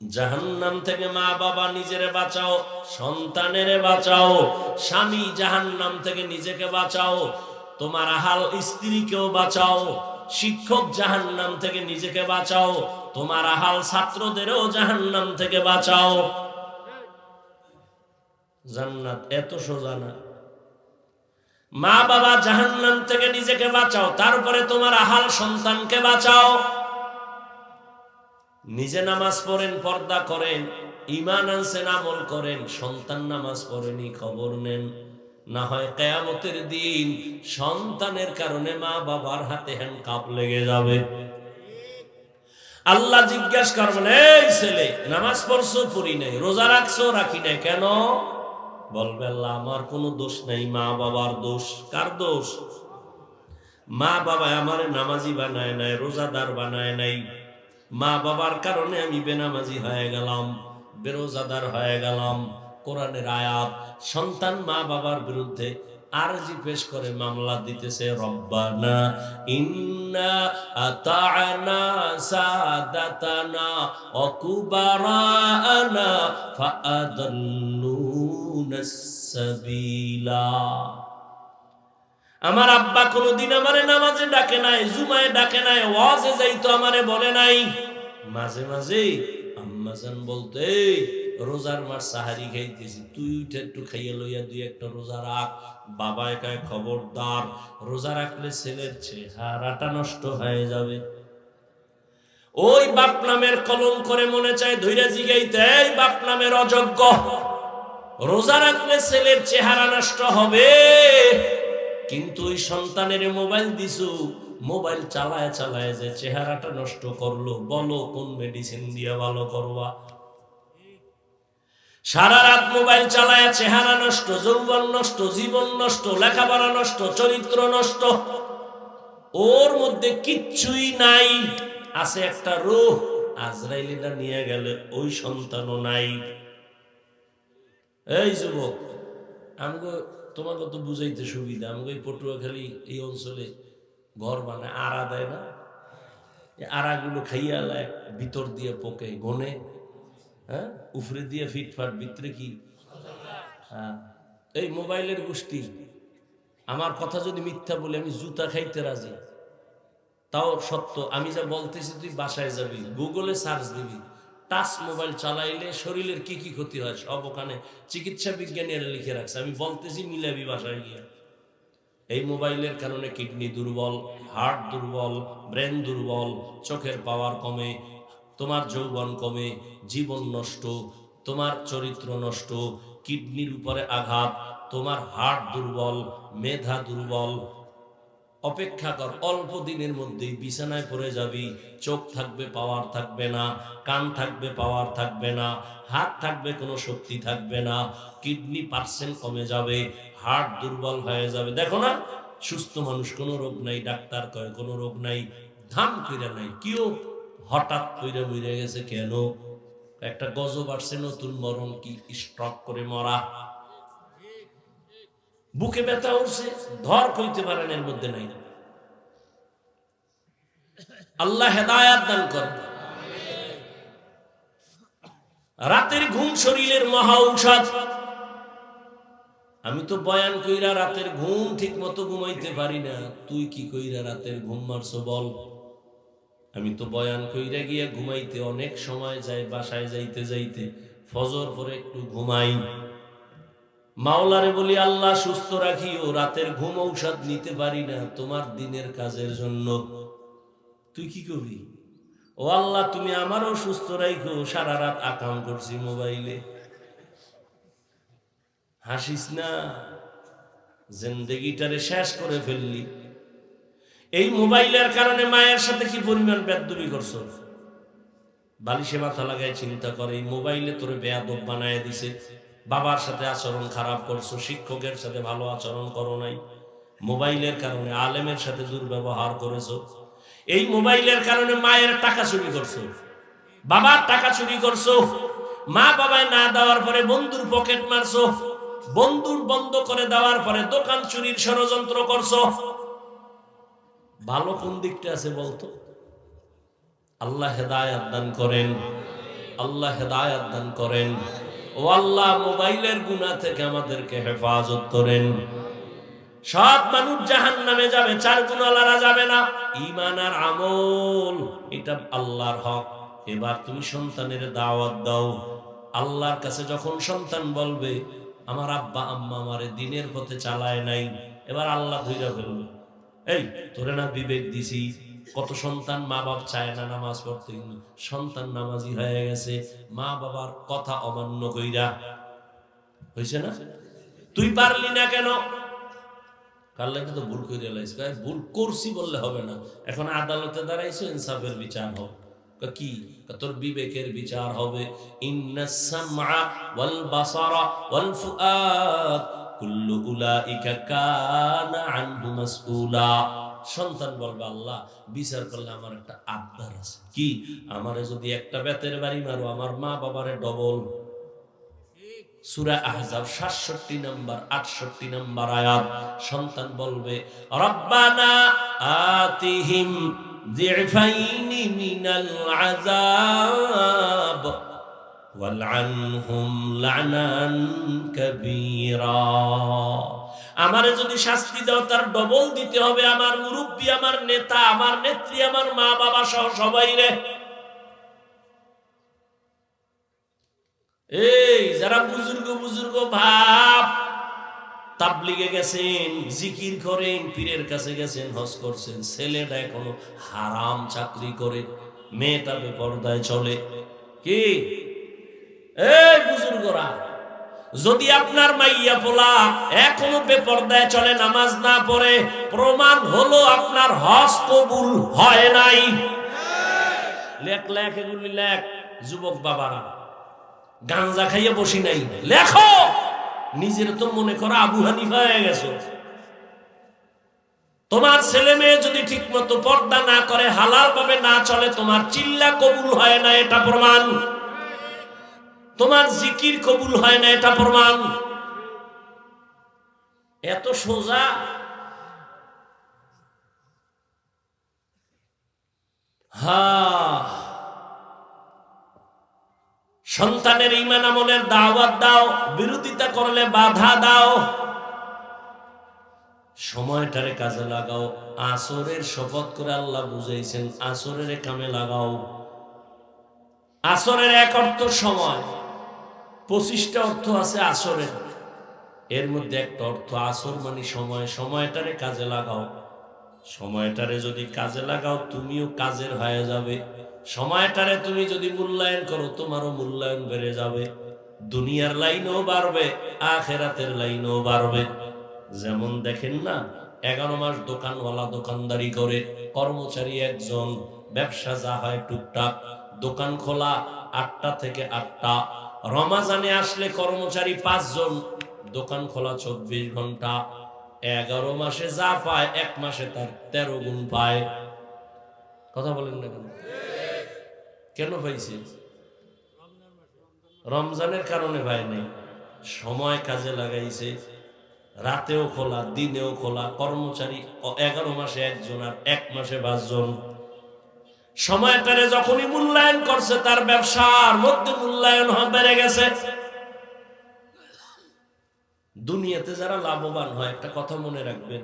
জাহান্নাম থেকে মা বাবা নিজেরে বাঁচাও, সন্তানেরে বাঁচাও, স্বামী জাহান্নাম থেকে নিজেকে বাঁচাও, তোমার আহাল স্ত্রীকেও বাঁচাও, শিক্ষক জাহান্নাম থেকে নিজেকে বাঁচাও, তোমার আহাল ছাত্রদেরও জাহান্নাম থেকে বাঁচাও। জান্নাত এত সোজা না। মা বাবা জাহান্নাম থেকে নিজেকে বাঁচাও, তারপরে তোমার আহাল সন্তানকে বাঁচাও। নিজে নামাজ পড়েন, পর্দা করেন ইমান আনছেন, আমল করেন, সন্তান নামাজ পড়েনি খবর নেন। না হয় কেয়ামতের দিন সন্তানের কারণে মা বাবার হাতে হ্যান্ড কাপ লেগে যাবে। আল্লাহ জিজ্ঞাসা করবেন এই ছেলে, নামাজ পড়ছো, পড়ি নাই, রোজা রাখছো, রাখি নাই কেন? বলবে আল্লাহ, আমার কোনো দোষ নাই, মা বাবার দোষ। কার দোষ? মা বাবা আমার নামাজি বানায় নাই, রোজাদার বানায় নাই। মা বাবার কারণে আমি বেনামাজি হয়ে গেলাম, বেরোজাদার হয়ে গেলাম, কোরআনের আয়াত। সন্তান মা বাবার বিরুদ্ধে আরজি পেশ করে মামলা দিতেছে, রব্বানা ইন্না আতাআনা সাদাতানা আমার আব্বা কোনোদিন আমারে নামাজে ডাকে নাই, জুমায় ডাকে নাই, ওয়াজে যাইতো আমারে বলে নাই। মাঝে মাঝে আম্মাজান বলতে রোজার মার সাহারি খাইতেছি, তুই উঠে একটু খাইয়ে লইয়া দুই একটা রোজা রাখ। বাবা একায় খবরদার, রোজা রাখলে ছেলের চেহারাটা নষ্ট হয়ে যাবে। ওই বাপ নামের কলম করে মনে চায়, ধৈর্য জিগাইতে, এই বাপ নামের অযোগ্য। রোজা রাখলে ছেলের চেহারা নষ্ট হবে। কিন্তু ওই সন্তানের মোবাইল দিছু, মোবাইল চালায় চালায় যে চেহারাটা নষ্ট করল, বলো কোন মেডিসিন দিয়ে ভালো করবা। সারা রাত মোবাইল চালায়, চেহারা নষ্ট, যৌবন নষ্ট, জীবন নষ্ট, লেখাপড়া নষ্ট, চরিত্র নষ্ট। ওর মধ্যে কিচ্ছুই নাই, আছে একটা রোহ, আজরাইলিটা নিয়ে গেলে ওই সন্তানও নাই। এই যুবক, আমগো তোমাকে তো বুঝাইতে সুবিধা, আমাকে পটুয়াখালী এই অঞ্চলে ঘর বানায় আড়া দেয় না? আড়াগুলো খাইয়া লায়, ভিতর দিয়ে পোকে গনে হ্যাঁ? উফরে দিয়ে ফিটফাট, ভিতরে কি? হ্যাঁ। এই মোবাইলের গোষ্ঠী, আমার কথা যদি মিথ্যা বলে আমি জুতা খাইতে রাজি, তাও সত্য। আমি যা বলতেছি তুই বাসায় যাবি, গুগলে সার্চ দিবি। টাচ মোবাইল চালাইলে শরীরের কি কি ক্ষতি হয় সব ওখানে চিকিৎসা বিজ্ঞানীরা লিখে রাখছে। আমি বলতেছি মিলাবি বাসায় গিয়ে। এই মোবাইলের কারণে কিডনি দুর্বল, হার্ট দুর্বল, ব্রেন দুর্বল, চোখের পাওয়ার কমে, তোমার যৌবন কমে, জীবন নষ্ট, তোমার চরিত্র নষ্ট, কিডনির উপরে আঘাত, তোমার হার্ট দুর্বল, মেধা দুর্বল অপেক্ষা কর, অল্প দিনের মধ্যেই বিছানায় পড়ে যাবি। চোখ থাকবে, পাওয়ার থাকবে না, কান থাকবে, পাওয়ার থাকবে না, হাত থাকবে, কোনো শক্তি থাকবে না। কিডনি পার্সেন্ট কমে যাবে হার্ট দুর্বল হয়ে যাবে। দেখো না, সুস্থ মানুষ, কোনো রোগ নাই, ডাক্তার কয়, কোনো রোগ নাই ধাম কইরা নাই কেউ হঠাৎ কইরা মরে গেছে কেন? একটা গজব আসছে, নতুন মরণ, কি স্ট্রক করে মরা। বুকে ব্যথা উঠছে ধর কইতে পারেন এর মধ্যে নাই। আল্লাহ হেদায়াত দান করেন রাতের ঘুম শরীরের মহা ঔষধ। আমি তো বয়ান কইরা রাতের ঘুম ঠিক মতো ঘুমাইতে পারি না। তুই কি কইরা রাতের ঘুম মারছো বল? আমি তো বয়ান কইরা গিয়া ঘুমাইতে অনেক সময় যায়, বাসায় যাইতে যাইতে ফজর পরে একটু ঘুমাই। মাওলারে বলি, আল্লাহ সুস্থ রাখিও, রাতের ঘুম ঔষধ নিতে পারি না, তোমার দিনের কাজের জন্য। তুই কি করবি? ও আল্লাহ, তুমি আমারও সুস্থ রাখো সারা রাত আকাম করছি মোবাইলে। হাসিস না? জিন্দগিটারে শেষ করে ফেললি। এই মোবাইলের কারণে মায়ের সাথে কি পরিমাণ বেদবি করছ? বালিশে মাথা লাগায় চিন্তা করে, এই মোবাইলে তোরে বেয়াদব বানায় দিছে। বাবার সাথে আচরণ খারাপ করছ, শিক্ষকের সাথে ভালো আচরণ করো নাই, মোবাইলের কারণে আলেমের সাথে দুর্ব্যবহার করেছ, এই মোবাইলের কারণে মায়ের টাকা চুরি করছ, বাবার টাকা চুরি করছ, মা বাবায় না দেওয়ার পরে বন্ধুর পকেট মারছো, বন্ধুর বন্ধ করে দেওয়ার পরে দোকান চুরির ষড়যন্ত্র করছ। ভালো কোন দিকটা আছে বলতো? আল্লাহ হেদায়াত দান করেন, আল্লাহ হেদায়াত দান করেন। ও আল্লাহ, মোবাইলের গুণা থেকে আমাদেরকে হেফাজত করেন। সব মানুষ জাহান নামে যাবে, চার গুণালারা যাবে না। ইমান আর আমল, এটা আল্লাহর হক। এবার তুমি সন্তানের দাওয়াত দাও। আল্লাহর কাছে যখন সন্তান বলবে, আমার আব্বা, আম্মা আমারে দিনের পথে চালায় নাই। এবার আল্লাহ ধৈর্য ফেলবে এই, তোরে না বিবেক দিছি। কত সন্তান মা বাপ চায় না নামাজ পড়তে? সন্তান নামাজি হয়ে গেছে, মা বাবার কথা অমান্য কইরা। হয়েছে না? তুই পারলি না কেন? তো ভুল করছি বললে হবে না। এখন আদালতে বিচার কি তোর বিবেকের বিচার হবে। সন্তান বলবে, আল্লাহ, বিচার করলে আমার একটা আবদার আছে। কি? আমারে যদি একটা বেতের বাড়ি মারো, আমার মা বাবারে ডবল। সুরা আয়াত। সন্তান আতিহিম আমারে যদি শাস্তি দাও, তার ডবল দিতে হবে। আমার মুরব্বী, আমার নেতা, আমার নেত্রী, আমার মা বাবা সহ সবাই রে। এই, যারা বুজুর্গ বুজুর্গ ভাব তাবলিগে গেছেন, জিকির করেন, পীরের কাছে গেছেন, হজ করছেন ছেলেটা এখনও হারাম চাকরি করে মেয়েটা বেপরদায় চলে। কি? এই বুজুর্গরা। যদি আপনার মাইয়া পোলা এখনও বেপরদায় চলে, নামাজ না পড়ে, প্রমাণ হলো আপনার হজ কবুল হয় নাই। লেখ লেখ, এগুলি লেখ, যুবক বাবারা। গাঞ্জা খাইয়ে বসি নাই। লেখো! নিজের তো মনে করো আবু হানিফা হয়ে গেছো। তোমার ছেলে মেয়ে যদি ঠিক মতো পর্দা না করে হালাল ভাবে না চলে, তোমার চিল্লা কবুল হয় না, এটা প্রমাণ। তোমার জিকির কবুল হয় না, এটা প্রমাণ। এত সোজা। হা। সন্তানের ইমান আমলের দাওয়াত দাও, বিরোধিতা করলে বাধা দাও। সময়টারে কাজে লাগাও, আসরের শপথ করে আল্লাহ বুঝাইছেন, আসরের কামে লাগাও। আসরের এক অর্থ সময়। পঁচিশটা অর্থ আছে আসরের। এর মধ্যে একটা অর্থ আসর মানে সময়। সময়টারে কাজে লাগাও। সময়টারে যদি কাজে লাগাও, তুমিও কাজের হয়ে যাবে। সময়টারে তুমি যদি মূল্যায়ন করো, তোমারও মূল্যায়ন বেড়ে যাবে। দুনিয়ার লাইনও বাড়বে, আখেরাতের লাইনও বাড়বে। যেমন দেখেন না, এগারো মাস দোকানওয়ালা দোকানদারি করে, কর্মচারী একজন, ব্যবসা যা হয় টুকটাক, দোকান খোলা আটটা থেকে আটটা রমাজানে আসলে কর্মচারী পাঁচজন, দোকান খোলা চব্বিশ ঘণ্টা, এগারো মাসে যা পায়, এক মাসে তার তেরো গুণ পায়। কথা বলেন না কেন? কেন পাইছে রমজানের কারণে ভাই নেই। সময় কাজে লাগাইছে। রাতেও খোলা, দিনেও খোলা। কর্মচারী এগারো মাসে একজন আর এক মাসে পাঁচজন। সময়টারে যখনই মূল্যায়ন করছে, তার ব্যবসার মধ্যে মূল্যায়ন বেড়ে গেছে। দুনিয়াতে যারা লাভবান হয়, একটা কথা মনে রাখবেন,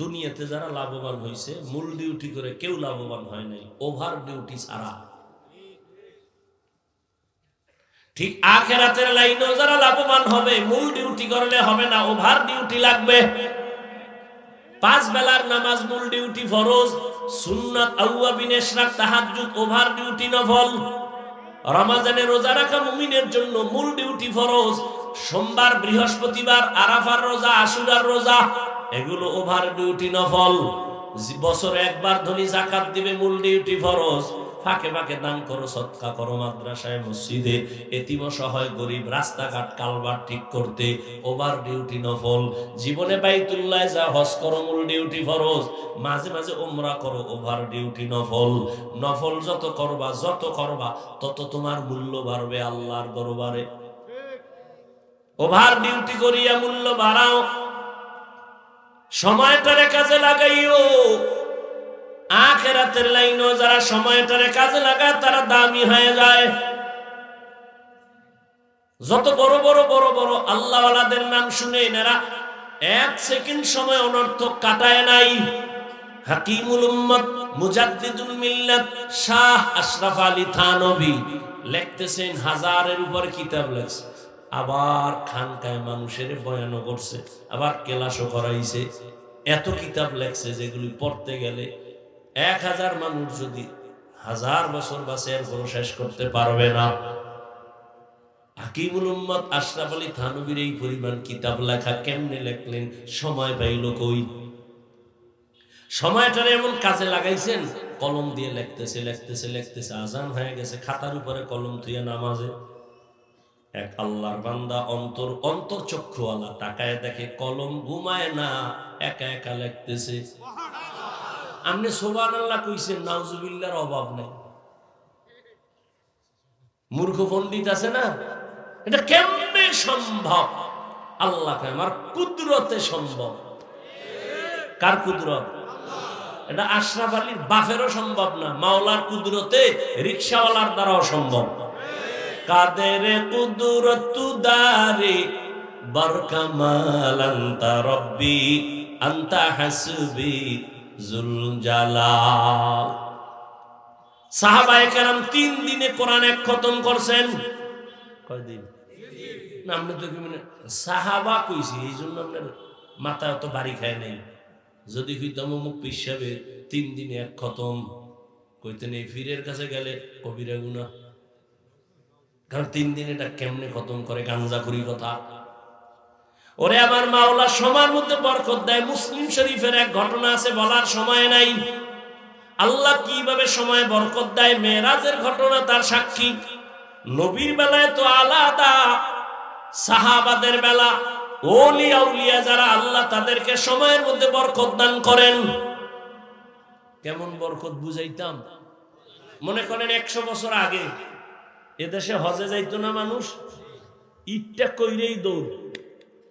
দুনিয়াতে যারা লাভবান হয়েছে মূল ডিউটি করে কেউ লাভবান হয় নাই ওভার ডিউটি ছাড়া। ঠিক আখেরাতের লাইনেও যারা লাভবান হবে, মূল ডিউটি করলে হবে না ওভার ডিউটি লাগবে। পাঁচ বেলার নামাজ মূল ডিউটি ফরজ সুন্নাত আউয়াবিন ইশরাক তাহাজ্জুদ ওভার ডিউটি নফল রমাজানে রোজা রাখা মুমিনের জন্য মূল ডিউটি ফরজ। সোমবার, বৃহস্পতিবার, আরাফার রোজা, আশুরার রোজা, এগুলো ওভার ডিউটি নফল বছরে একবার ধনী জাকাত দিবে মূল ডিউটি ফরজ। ফাঁকে ফাঁকে দান করো, সৎকা করো মাদ্রাসায়, মসজিদে। এতিম সহায়, গরিব, রাস্তাঘাট কালবার ঠিক করতে, ওভার ডিউটি নফল। জীবনে বাইতুল্লাহ যা হজ করো ডিউটি ফরজ। মাঝে মাঝে ওমরা করো, ওভার ডিউটি নফল। নফল যত করবা যত করবা, তত তোমার মূল্য বাড়বে আল্লাহর দরবারে। ওভার ডিউটি করিয়া মূল্য বাড়াও। সময়টারে কাজে লাগাইও। আখেরাতের লাইনও যারা সময়টারে কাজে লাগায়, তারা দামি হয়ে যায়। যত বড় বড় বড় বড় আল্লাহওয়ালাদের নাম শুনে এনারা এক সেকেন্ড সময় অনর্থক কাটায় নাই। হাকিমুল উম্মত মুজাদ্দিদুল মিল্লাত শাহ আশরাফ আলী থানবী লিখতেছেন, হাজারের উপর কিতাব লেখছে। আবার খানকায় মানুষের বয়ানও করছে, আবার কেলাসও করাইছে। এত কিতাব লেখছে যেগুলি পড়তে গেলে এক হাজার মানুষ যদি হাজার বছর বাসে এরপরও শেষ করতে পারবে না। হাকিমুল উম্মত আশরাফ আলী থানবীর এই পরিমাণ কিতাব লেখা কেমনে লেখলেন? সময় পাইল কই? এমন কাজে লাগাইছেন, কলম দিয়ে লিখতেছে লিখতেছে লিখতেছে, আজান হয়ে গেছে, খাতার উপরে কলম থুয়ে নামাজে। এক আল্লাহর বান্দা অন্তর অন্তর চক্ষুওয়ালা, তাকায় দেখে কলম ঘুমায় না, একা একা লিখতেছে। আপনি সোবান আল্লাহ কইছেন নাউজুবিল্লার অভাব নাই। মূর্খ পণ্ডিত আছে না? এটা কেমনে সম্ভব? আল্লাহকে আমার কুদরতে সম্ভব। কার কুদরত? এটা আশরাফ আলীর বাফেরও সম্ভব না, মাওলার কুদরতে রিক্সাওয়ালার দ্বারাও সম্ভব। কাদের কুদরত দারে? বরকামাল আন্তা রব্বি, আন্তা হাসবি। জুল জালাল। সাহাবায়ে কেরাম তিন দিনে কোরআন এক খতম করছেন। কয়দিন? না আপনি তো কি মানে সাহাবা কইছি এই জন্য আপনার মাথা অত বাড়ি খায় নাই। যদি হইতাম মুখ পিসাবে তিন দিনে এক খতম কইতেন এই ফিরের কাছে গেলে কবিরা গুনা কারণ তিন দিন এটা কেমনে খতম করে গাঞ্জা করি কথা। ওরে আমার মাওলা সময়ের মধ্যে বরকত দেয়। মুসলিম শরীফের এক ঘটনা আছে, বলার সময় নাই। আল্লাহ কীভাবে সময় বরকত দেয়? মেয়েরাজের ঘটনা, তার সাক্ষী। নবীর বেলায় তো আলাদা, সাহাবাদের বেলা। ওলিয়া উলিয়া যারা, আল্লাহ তাদেরকে সময়ের মধ্যে বরকত দান করেন। কেমন বরকত বুঝাইতাম? মনে করেন একশো বছর আগে, এদেশে হজে যাইতো না মানুষ? ইটটা কইরেই দৌড়।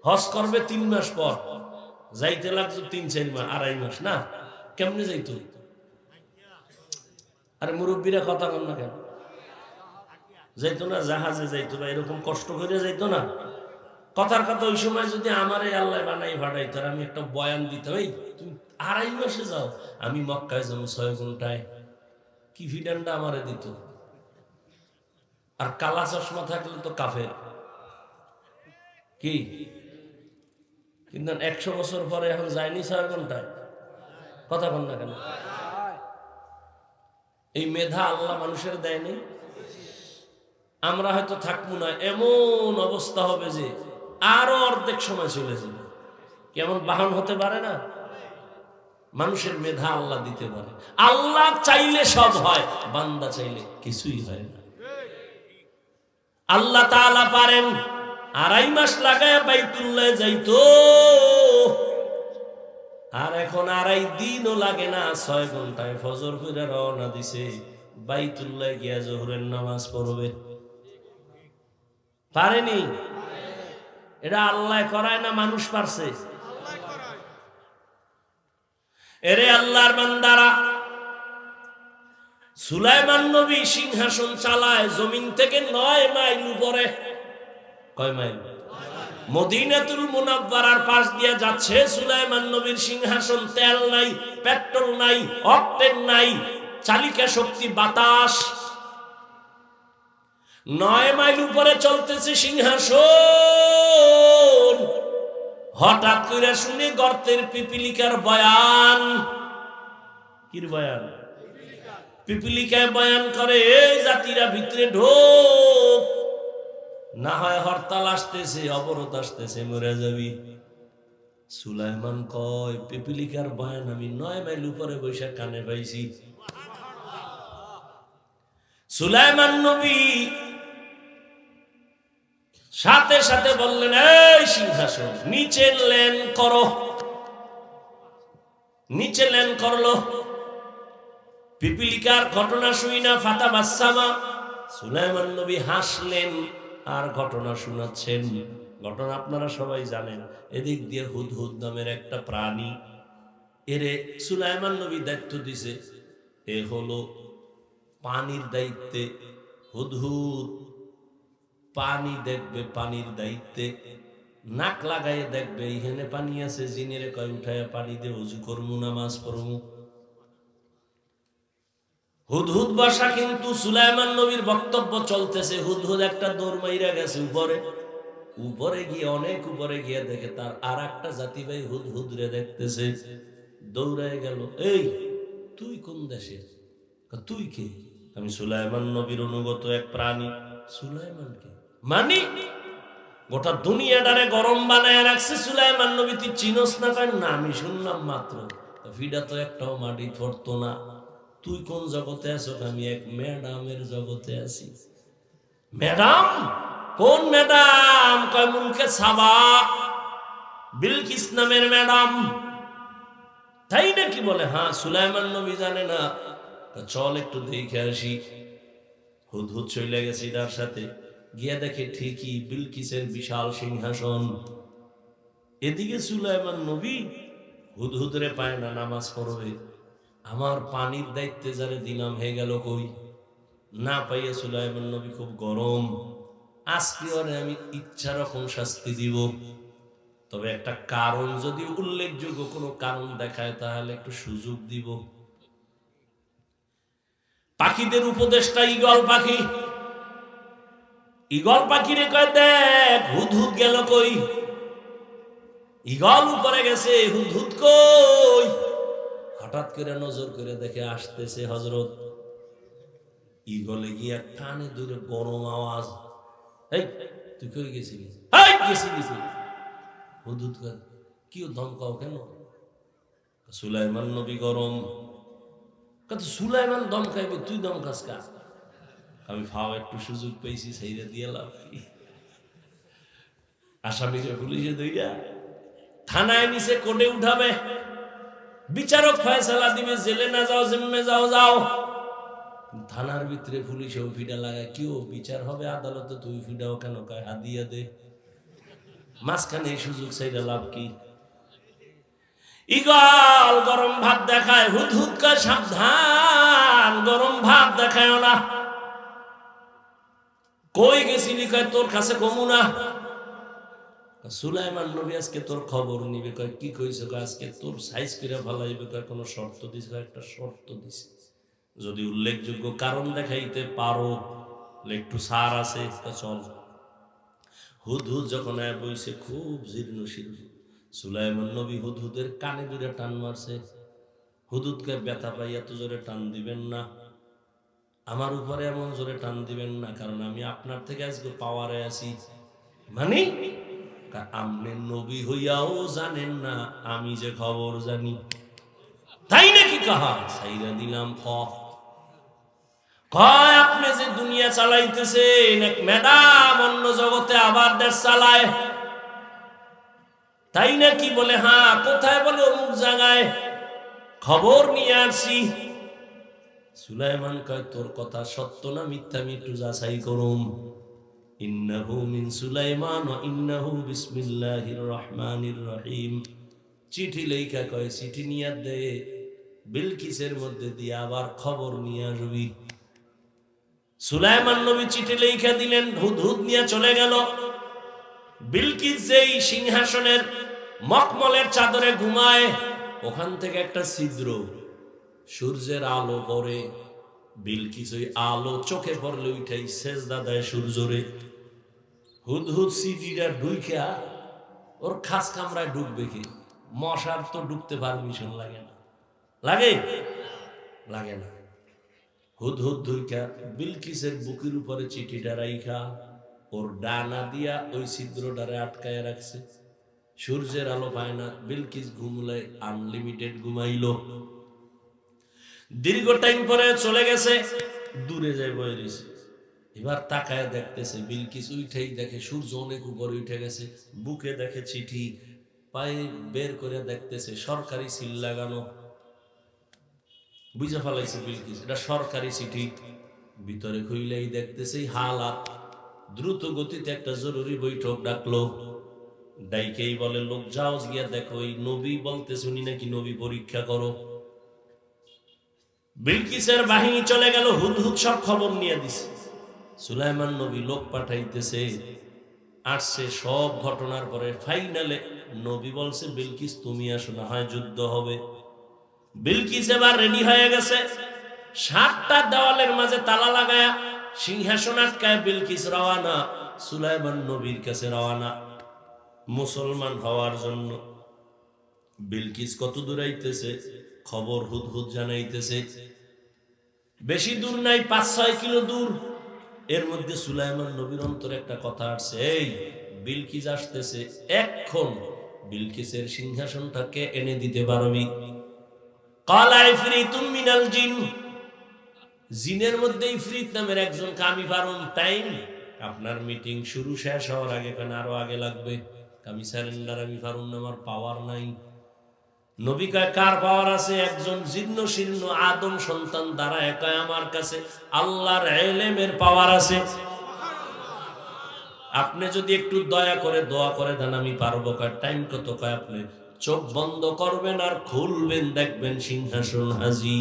হজ করবে তিন মাস পর। যাইতে লাগতো তিন, চার মাস, আড়াই মাস, না? কেমনে যাইতো? আরে মুরব্বীরা কথা কন না কেন? যাইতো না, জাহাজে যাইতো না, এরকম কষ্ট করে যাইতো না? কথার কথা ওই সময় যদি আমার এই আল্লাহ বানাই ভাড়াই তার আমি একটা বয়ান দিতাম, এই, তুমি আড়াই মাসে যাও, আমি মক্কায় যাব ছয় ঘন্টায়। কি ফিডানটা আমারে দিত? আর কালা চশমা থাকলে তো কাফের। কি? কিন্তু একশো বছর পরে এখন যায়নি ছয় ঘন্টায় কথা বল না কেন? এই মেধা আল্লাহ মানুষের দেয়নি। আমরা হয়তো থাকব না, এমন অবস্থা হবে যে আরও অর্ধেক সময় চলে যাবে। কেমন বাহন হতে পারে না? মানুষের মেধা আল্লাহ দিতে পারে। আল্লাহ চাইলে সব হয়, বান্দা চাইলে কিছুই হয় না। আল্লাহ তাআলা পারেন আড়াই মাস লাগায় বাইতুল্লাহ যাইতো। আর এখন আড়াই দিনও লাগে না, ছয় ঘন্টায় ফজর করে রওনা দিছে। বাইতুল্লাহ গিয়া জোহরের নামাজ পড়বে। পারেনি? এটা আল্লাহ করায় না মানুষ পারছে? এরে আল্লাহর বান্দারা, সুলাইমান নবী সিংহাসন চালায়, জমিন থেকে নয় মাইল উপরে কয় মাইল? পাশ দিয়ে যাচ্ছে সুলাইমান সিংহাসন নাই নাই নাই, চালিকা শক্তি বাতাস। নয় মাইল উপরে চলতেছে সিংহাসন। হঠাৎ করে শুনে গর্তের পিপিলিকার বয়ান। কির বয়ান? পিপিলিকায় বয়ান করে জাতিরা ভিতরে ঢোক। না হয় হরতাল আসতেছে, অবরোধ আসতেছে, মরে যাবি। সুলাইমান কয়, পিপিলিকার বয়ান আমি নয় মাইল উপরে বৈশা কানে পাইছি। সুলাইমান নবী সাথে সাথে বললেন, এই সিংহাসন, নিচে লেন করো। নিচে লেন করল। পিপিলিকার ঘটনা শুই না ফাতা বাসামা সুলাইমান নবী হাসলেন। আর ঘটনা শোনাচ্ছেন। ঘটনা আপনারা সবাই জানেন। এদিক দিয়ে হুদহুদ নামের একটা প্রাণী। এরে সুলাইমান নবী দায়িত্ব দিছে। এ হলো পানির দায়িত্বে। হুদহুদ পানি দেখবে পানির দায়িত্বে। নাক লাগাইয়ে দেখবে, এইখানে পানি আছে, জিনের কয় উঠায় পানি দিয়ে উজু করমু, নামাজ পড়মু। হুদহুদ বাসা কিন্তু সুলাইমান নবীর বক্তব্য চলতেছে। হুদহুদ একটা দৌড় মাইরা গেছে উপরে। উপরে গিয়ে, অনেক উপরে গিয়ে দেখে তার আর একটা জাতি ভাই হুদ হুদরে দেখতেছে। দৌড়ায় গেল, এই, তুই কোন দেশের তুই কে? আমি সুলাইমান নবীর অনুগত এক প্রাণী। সুলাইমান কে? মানি? গোটা দুনিয়াটারে গরম বানায় রাখছে সুলাইমান নবী, তুই চিনস না? কেন না, আমি শুনলাম মাত্র। ফিডা তো একটাও মাটি ধরতো না। তুই কোন জগতে আছো? আমি এক ম্যাডামের জগতে আছি। ম্যাডাম? কোন ম্যাডাম? কয় মুলকে সাবা। বিলকিস নামের ম্যাডাম। তাই নাকি বলে? হ্যাঁ সুলাইমান নবী জানে না। চল একটু দেখে আসি। হুদ চলে গেছি তার সাথে। গিয়া দেখে ঠিকই বিলকিসের বিশাল সিংহাসন। এদিকে সুলাইমান নবী হুদ হুদহুদরে পায় না, নামাজ পড়বে। আমার পানির দায়িত্বে যারে দিলাম হয়ে গেল কই? না পাইয়া সুলাইমান নবী খুব গরম। আজকে ওরে আমি ইচ্ছা রকম শাস্তি দিব। তবে একটা কারণ যদি উল্লেখযোগ্য কোনো কারণ দেখায়, তাহলে একটু সুযোগ দিব। পাখিদের উপদেশটা ইগল পাখি। ইগল পাখিরে কয়, দেখ হুদ হুদ গেল কই? ইগল উপরে গেছে হুদ হুদ কই? হঠাৎ করে নজর করে দেখে আসতেছে হজরত ইগলে গিয়া কানে দূরে গরম আওয়াজ এই তুই কই গেছিলি? গেছি গেছি হুদ হুদ কর কি ধমকাও কেন? সুলাইমান নবী গরম। কত সুলাইমান দম খাইবে তুই দম খাস কা? আমি ফাও একটু সুযোগ পেয়েছি সেইটা দিয়ে লাভ কি? আসামিকে পুলিশে দইরা থানায় নিচে কোর্টে উঠাবে। বিচারক ফয়সালা দিবে, জেলে না যাও, জিম্মে যাও যাও। থানার ভিতরে পুলিশে ফিডা লাগায়। কেউ বিচার হবে আদালতে? তুই ফিডাও কেন? কয়, হাদিয়া দে। মাঝখানে এই সুযোগ সেইটা লাভ কি? ইগল, গরম ভাত দেখায়, হুদ হুদ কয়, সাবধান, গরম ভাত দেখায় না। কই গেছিলি? কয়, তোর কাছে কমু না। সুলাইমান নবী আজকে তোর খবর নিবে, কয়, কি কইছে? আজকে তোর সাইজ করে ফলাইবে, কয়, কোনো শর্ত দিছে? একটা শর্ত দিছে। যদি উল্লেখযোগ্য কারণ দেখাইতে পারো একটু সার আছে চল। হুদ হুদ যখন বইছে, খুব জীর্ণ শীর্ণ সুলাইমান নবী হুদ হুদের কানে দূরে টান মারছে। হুদুদকে ব্যথা পাই এত জোরে টান দিবেন না। আমার উপরে এমন জোরে টান দিবেন না, কারণ আমি আপনার থেকে আজকে পাওয়ারে আছি। মানে আপনি নবী হইয়াও জানেন না, আমি যে খবর জানি। তাই নাকি কাহা? সাইরা দিলাম ক। কয়, আপনি যে দুনিয়া চালাইতেছেন, এক ম্যাডাম অন্য জগতে আবার দেশ চালায়। তাই নাকি বলে হ্যাঁ কোথায় বলে অমুক জায়গায়? খবর নিয়ে আসছি সুলাইমান কয়, তোর কথা সত্য না মিথ্যা আমি একটু যাচাই করুম। ইন্নাহু মিন সুলাইমান ও ইন্নাহু বিসমিল্লাহির রহমানির রহিম। চিঠি লেখা কয়, চিঠি নিয়ে দে, বিলকিসের মধ্যে দিয়ে আবার খবর নিয়ে আসবি। সুলাইমান নবী চিঠি লেখা দিলেন হুদ হুদ নিয়ে চলে গেল। বিলকিস যেই সিংহাসনের মকমলের চাদরে ঘুমায়, ওখান থেকে একটা ছিদ্র সূর্যের আলো পড়ে। বিলকিস ওই আলো চোখে পড়লে উঠাই সেজদা দেয় সূর্যরে হুদ হুদ সিটিটা ঢুইখা ওর খাস কামরায় ঢুকবে কি? মশার তো ঢুকতে পারমিশন লাগে না। লাগে? লাগে না। হুদ হুদ ধুইকা বিলকিসের বুকের উপরে চিঠিটা রাইখা, ওর ডানা দিয়া ওই ছিদ্রটারে আটকায় রাখছে। সূর্যের আলো পায় না, বিলকিস ঘুমলে আনলিমিটেড ঘুমাইলো। দীর্ঘ টাইম পরে চলে গেছে, দূরে যায় বয়ে রয়েছে। এবার তাকায় দেখতেছে বিলকিস উঠেই দেখে, সূর্য অনেক উপরে উঠে গেছে, বুকে দেখে চিঠি, পায়ে বের করে দেখতেছে, সরকারি সিল লাগানো। বুঝে ফেলাইছে বিলকিস এটা সরকারি চিঠি। ভিতরে খুইলেই দেখতেছে হালাত। দ্রুত গতিতে একটা জরুরি বৈঠক ডাকলো। ডাইকেই বলে, লোক, যাও গিয়া দেখো, এই নবী বলতে শুনি নাকি নবী পরীক্ষা করো। বিলকিসের বাহিনী চলে গেল হুদ হুদ সব খবর নিয়ে দিছে। সুলাইমান নবী লোক পাঠাইতেছে, আসছে সব ঘটনার পরে ফাইনালে নবী বলছে, বিলকিস, তুমি আসো, না হয় যুদ্ধ হবে। বিলকিস এবার রেডি হয়ে গেছে, সাতটা দেওয়ালের মাঝে তালা লাগায়া সিংহাসন আটকায় বিলকিস রওয়ানা সুলাইমান নবীর কাছে রওয়ানা মুসলমান হওয়ার জন্য। বিলকিস কত দূরাইতেছে খবর হুদ হুদ জানাইতেছে। বেশি দূর নাই, পাঁচ, ছয় কিলো দূর। এর মধ্যে সুলাইমান নবীর অন্তরে একটা কথা আসছে, এই, বিলকিস আসতেছে এখন বিলকিসের সিংহাসনটাকে এনে দিতে পারবি? ফ্রিতুম মিনাল জিন। জিনের নামের একজন কামি পারুন টাইম আপনার মিটিং শুরু শেষ হওয়ার আরও আগে লাগবে? আমি পারুন আমার পাওয়ার নাই। নবিকা কার পাওয়ার আছে? একজন জীর্ণ শীর্ণ আদম সন্তান দ্বারা একা আমার কাছে আল্লাহর এলেমের পাওয়ার আছে। আপনি যদি একটু দয়া করে দোয়া করে দেন, আমি পারব কার টাইম কত কয় আপনি? চোখ বন্ধ করবেন আর খুলবেন, দেখবেন সিংহাসন হাজি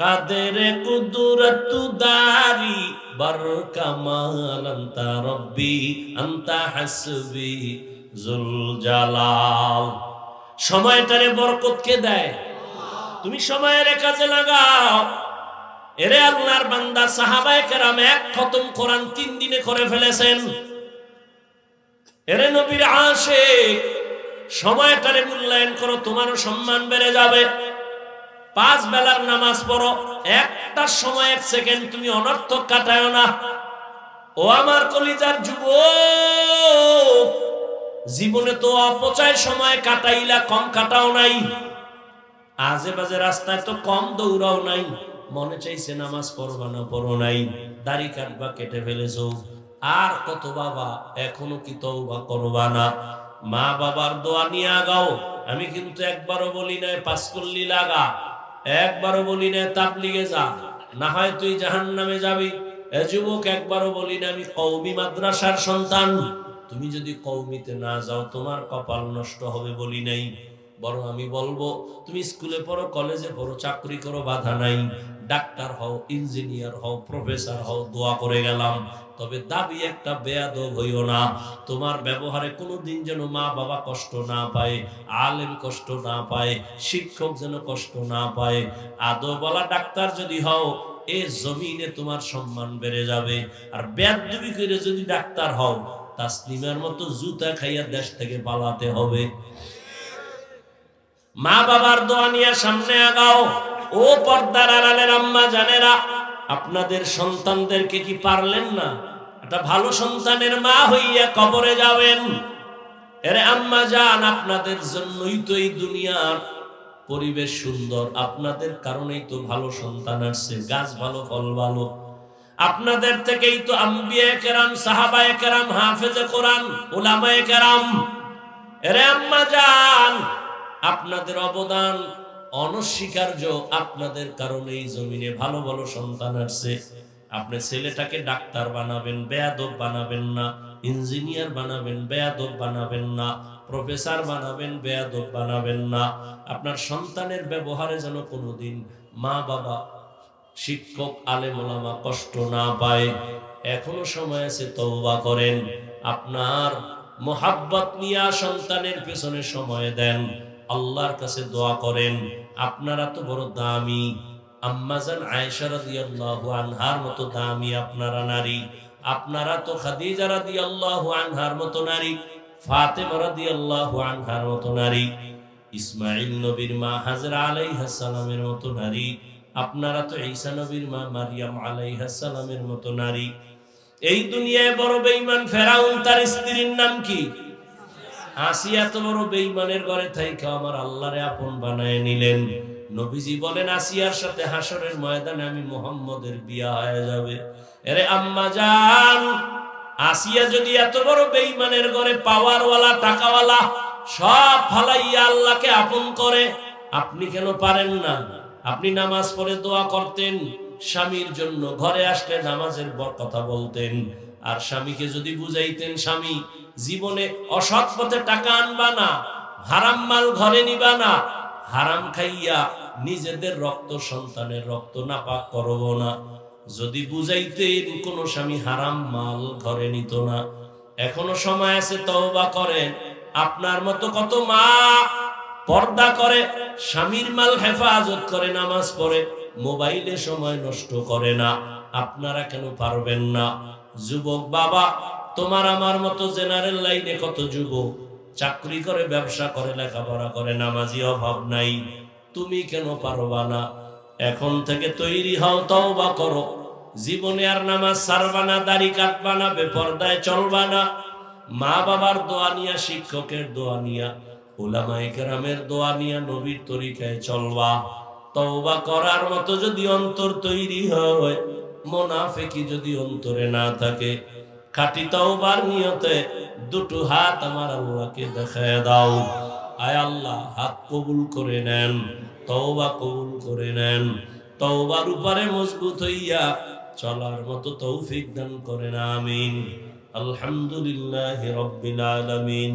কাদের কুদরত দারি বর কামাল আন্তা রব্বি, আন্তা হাসবি, জুল জালাল। সময়টারে বরকত কে দেয়? তুমি সময়ের কাজে লাগাও। এরে আল্লাহর বান্দা, সাহাবায়ে কেরাম এক খতম কোরআন তিন দিনে করে ফেলেছেন। এরে নবীর আশিক, সময়টারে মূল্যায়ন করো, তোমারও সম্মান বেড়ে যাবে। পাঁচ বেলার নামাজ পড়ো, একটা সময়, এক সেকেন্ড, তুমি অনর্থক কাটায় না। ও আমার কলিজার যুবক জীবনে তো অপচয় সময় কাটাইলা, কম কাটাও নাই। আজে বাজে রাস্তায় তো কম দৌড়াও নাই। মনে চাইছে নামাজ পড়বা না পড়ো নাই। দাড়ি কাটবা, কেটে ফেলেছো। আর কত বাবা, এখনও কি তওবা করবা না? মা বাবার দোয়া নিয়ে আগাও। আমি কিন্তু একবারও বলি নাই পাস করলি লাগা। একবারও বলি না তাবলিগে যা। না হয় তুই জাহান নামে যাবি। এ যুবক, একবারও বলি না আমি কৌমি মাদ্রাসার সন্তান। তুমি যদি কৌমিতে না যাও, তোমার কপাল নষ্ট হবে বলি নাই। বরং আমি বলব, তুমি স্কুলে পড়ো, কলেজে পড়ো, চাকরি করো, বাধা নাই। ডাক্তার হও, ইঞ্জিনিয়ার হও, প্রফেসর হও, দোয়া করে গেলাম। তবে দাবি একটা বেয়াদব হইও না। তোমার ব্যবহারে কোনোদিন যেন মা বাবা কষ্ট না পায়, আলেম কষ্ট না পায়, শিক্ষক যেন কষ্ট না পায়। আদো বলা ডাক্তার যদি হও, এ জমিনে তোমার সম্মান বেড়ে যাবে। আর বেদবি করে যদি ডাক্তার হও তাসলিমের মতো জুতা খাইয়া দেশ থেকে পালাতে হবে। মা বাবার দোয়া নিয়ে সামনে আগাও। ও পর্দার আড়ালের আম্মা জানেরা, আপনাদের সন্তানদেরকে কি পারলেন না? একটা ভালো সন্তানের মা হইয়া কবরে যাবেন। এরে আম্মা যান, আপনাদের জন্যই তো এই দুনিয়ার পরিবেশ সুন্দর। আপনাদের কারণেই তো ভালো সন্তান আসছে। গাছ ভালো, ফল ভালো। আপনাদের থেকেই তো আপনাদের অবদান অনস্বীকার্য, আপনাদের কারণে এই জমিনে ভালো ভালো সন্তান আসছে। আপনি ছেলেটাকে ডাক্তার বানাবেন, বেয়াদব বানাবেন না, ইঞ্জিনিয়ার বানাবেন, বেয়াদব বানাবেন না, প্রফেসর বানাবেন, বেয়াদব বানাবেন না। আপনার সন্তানের ব্যবহারে যেন কোনোদিন মা বাবা শিক্ষক আলেমোলামা কষ্ট না পায়, এখনও সময় আছে তওবা করেন। আপনার মোহাব্বত নিয়া সন্তানের পেছনে সময় দেন, আল্লাহর কাছে দোয়া করেন, আপনারা তো বড় দামি। আম্মাজান আনহার মতো দামি আপনারা নারী। আপনারা তো খাদিজা রাদিয়াল্লাহু আনহার মতো নারী, ফাতেমা রাদিয়াল্লাহু আনহার মতো নারী। ইসমাইল নবীর মা হাজরা আলাইহিস সালামের মতো নারী। আপনারা তো ঈসা নবীর মা মারিয়াম সালামের মতো নারী। এই দুনিয়ায় বড় বেঈমান ফেরাউন, তার স্ত্রীর নাম কি? আসিয়া তো বড় বেঈমানের ঘরে থাইকা আমার আল্লাহরে আপন বানায় নিলেন। নবীজি বলেন আসিয়ার সাথে হাসরের ময়দানে আমি মোহাম্মদের বিয়া হয়ে যাবে। এরে আম্মা জান আসিয়া যদি এত বড় বেঈমানের ঘরে পাওয়ারওয়ালা, টাকাওয়ালা, সব ফালাইয়া আল্লাহকে আপন করে, আপনি কেন পারেন না? আপনি নামাজ পড়ে দোয়া করতেন, স্বামীর জন্য ঘরে আসলে নামাজের কথা বলতেন। আর স্বামীকে যদি বুঝাইতেন, স্বামী, জীবনে অসৎ পথে টাকা আনবা না, হারাম মাল ঘরে নিবা না, হারাম খাইয়া নিজেদের রক্ত, সন্তানের রক্ত নাপাক করব না। যদি বুঝাইতেন, কোন স্বামী হারাম মাল ঘরে নিত না। এখনও সময় আছে তওবা করেন। আপনার মতো কত মা পর্দা করে, স্বামীর মাল হেফাজত করে, নামাজ পড়ে, মোবাইলে সময় নষ্ট করে না। আপনারা কেন পারবেন না? যুবক বাবা, তোমার আমার মতো জেনারেল লাইনে কত যুবক? চাকরি করে, ব্যবসা করে, লেখাপড়া করে, নামাজি অভাব নাই। তুমি কেন পারবা না? এখন থেকে তৈরি হও তাও বা করো। জীবনে আর নামাজ সারবা না, দাড়ি কাটবা না, বেপরদায় চলবা না। মা বাবার দোয়া নিয়া, শিক্ষকের দোয়া নিয়া ওলামায়ে কেরামের দোয়া নিয়া নবীর তরিকায় চলবা। তওবা করার মতো যদি অন্তর তৈরি হয় মোনাফেকি যদি অন্তরে না থাকে, খাটি তওবার নিয়তে দুটো হাত আমার আল্লাহকে দেখায় দাও। আয় আল্লাহ, হাত কবুল করে নেন, তওবা কবুল করে নেন। তওবার উপরে মজবুত হইয়া চলার মতো তৌফিক দান করেন, আমিন। আলহামদুলিল্লাহ রব্বিল আলামিন।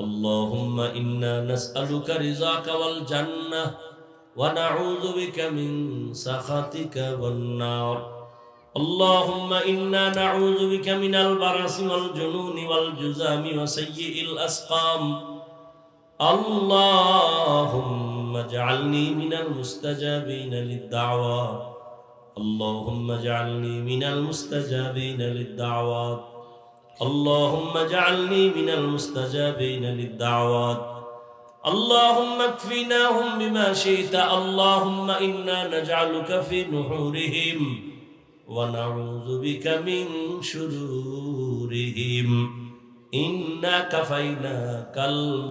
اللهم إنا نسألك رزاك والجنة ونعوذ بك من سخطك والنار. اللهم إنا نعوذ بك من البرص والجنون والجزام وسيء الأسقام. اللهم اجعلني من المستجابين للدعوات. اللهم اجعلني من المستجابين للدعوات. اللهم اجعلني من المستجابين للدعوات اللهم اكفناهم بما شئت اللهم إنا نجعلك في نحورهم ونعوذ بك من شرورهم إنا كفيناك